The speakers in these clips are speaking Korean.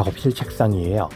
작업실 책상이에요.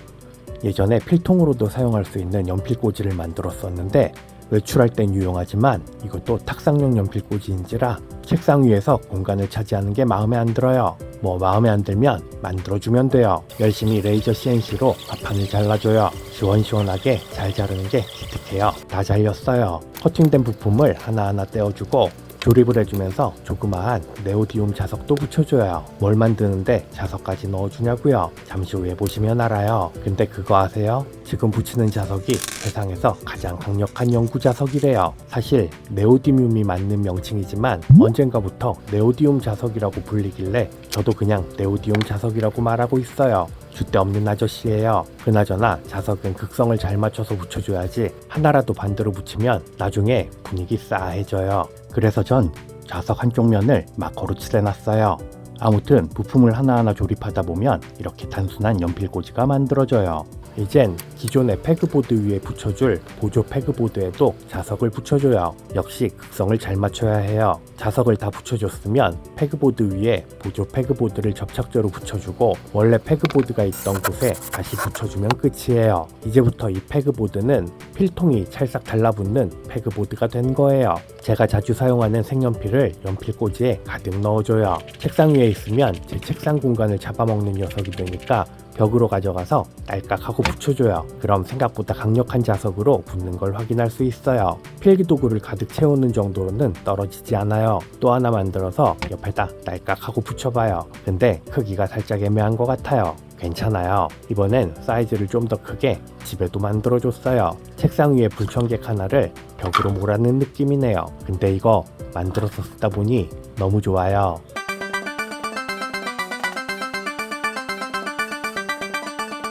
예전에 필통으로도 사용할 수 있는 연필꽂이를 만들었었는데 외출할 땐 유용하지만 이것도 탁상용 연필꽂이인지라 책상 위에서 공간을 차지하는 게 마음에 안 들어요. 뭐 마음에 안 들면 만들어주면 돼요. 열심히 레이저 CNC로 앞판을 잘라줘요. 시원시원하게 잘 자르는 게 기특해요. 다 잘렸어요. 커팅된 부품을 하나하나 떼어주고 조립을 해주면서 조그마한 네오디움 자석도 붙여줘요. 뭘 만드는데 자석까지 넣어주냐고요? 잠시 후에 보시면 알아요. 근데 그거 아세요? 지금 붙이는 자석이 세상에서 가장 강력한 연구 자석이래요. 사실 네오디움이 맞는 명칭이지만 언젠가부터 네오디움 자석이라고 불리길래 저도 그냥 네오디움 자석이라고 말하고 있어요. 줏대 없는 아저씨예요. 그나저나 자석은 극성을 잘 맞춰서 붙여줘야지 하나라도 반대로 붙이면 나중에 분위기 싸해져요. 그래서 전 자석 한쪽 면을 마커로 칠해놨어요. 아무튼 부품을 하나하나 조립하다 보면 이렇게 단순한 연필꽂이가 만들어져요. 이젠 기존의 패그보드 위에 붙여줄 보조 패그보드에도 자석을 붙여줘요. 역시 극성을 잘 맞춰야 해요. 자석을 다 붙여줬으면 패그보드 위에 보조 패그보드를 접착제로 붙여주고 원래 패그보드가 있던 곳에 다시 붙여주면 끝이에요. 이제부터 이 패그보드는 필통이 찰싹 달라붙는 패그보드가 된 거예요. 제가 자주 사용하는 색연필을 연필꽂이에 가득 넣어줘요. 책상 위에 있으면 제 책상 공간을 잡아먹는 녀석이 되니까 벽으로 가져가서 딸깍하고 붙여줘요. 그럼 생각보다 강력한 자석으로 붙는 걸 확인할 수 있어요. 필기 도구를 가득 채우는 정도로는 떨어지지 않아요. 또 하나 만들어서 옆에다 딸깍하고 붙여봐요. 근데 크기가 살짝 애매한 것 같아요. 괜찮아요. 이번엔 사이즈를 좀 더 크게 집에도 만들어줬어요. 책상 위에 불청객 하나를 벽으로 몰아넣는 느낌이네요. 근데 이거 만들어서 쓰다 보니 너무 좋아요.